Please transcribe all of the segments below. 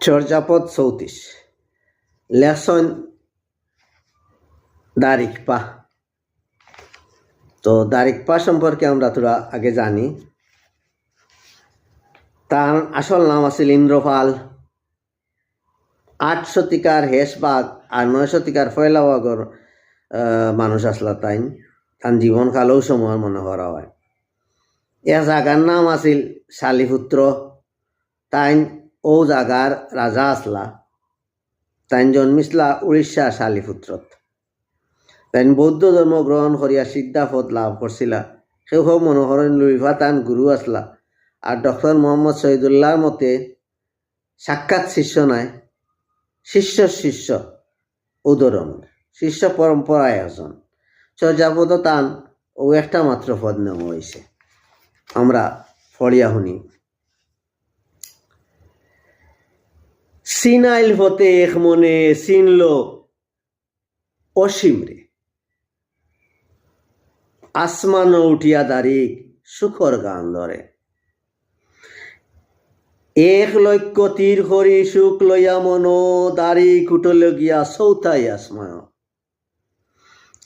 চর্যাপদ চৌত্রিশ। লেসন দারিক পা তো দারিক পা সম্পর্কে আমরা তোরা আগে জানি। তার আসল নাম আছিল ইন্দ্রপাল। আট শতিকার হেসবাগ আর নয় শতিকার ফয়লাবাগর মানুষ আসলা তাইন। তার জীবনকালও সময় মনে করা হয়। এ জাগার নাম আছিল শালিপুত্র। তাইন ও জাগার রাজা আসলা তাইন জন্মিসলা উড়িষ্যা শালিপুত্রত তাইন বৌদ্ধ ধর্ম গ্রহণ করিয়া সিদ্ধাপদ লাভ করছিলা সেও হোক মনোহরণ লুইফা তান গুরু আসলা আর ডক্টর মোহাম্মদ শহীদুল্লাহর মতে, সাক্ষাৎ শিষ্য নাই, শিষ্য শিষ্য উদরমের শিষ্য পরম্পরায় একজন চর্যাপদ তান ও একটা মাত্র পদ নেওয়া হয়েছে আমরা ফড়িয়া শুনি সিনাইল হতে এক মনে চিনল অসীমরে আসমান উঠিয়া দাঁড়িক সুখর গান ধরে। এক লক্ষ তীর করি সুখ লইয়া মন, দাড়ি কুটল গিয়া চৌথাই আসমান।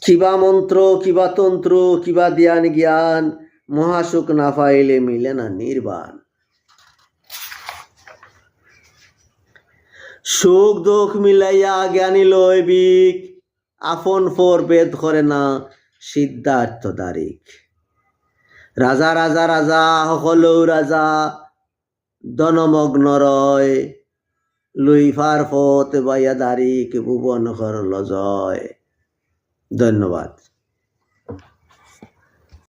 কিবা মন্ত্র, কিবা তন্ত্র, কিবা ধ্যান জ্ঞান, মহাসুখ না পাইলে মিলে না নির্বাণ। সুখ দুঃখ মিলাইয়া জ্ঞানী লয় বিক আপন ফর বেদ করে না সিদ্ধার্থ দারিক। রাজা রাজা রাজা, সকলেও রাজা দনমগ্ন রয় লুইফার ফত বাইয়া দারিক ভুবন কর লজয়। ধন্যবাদ।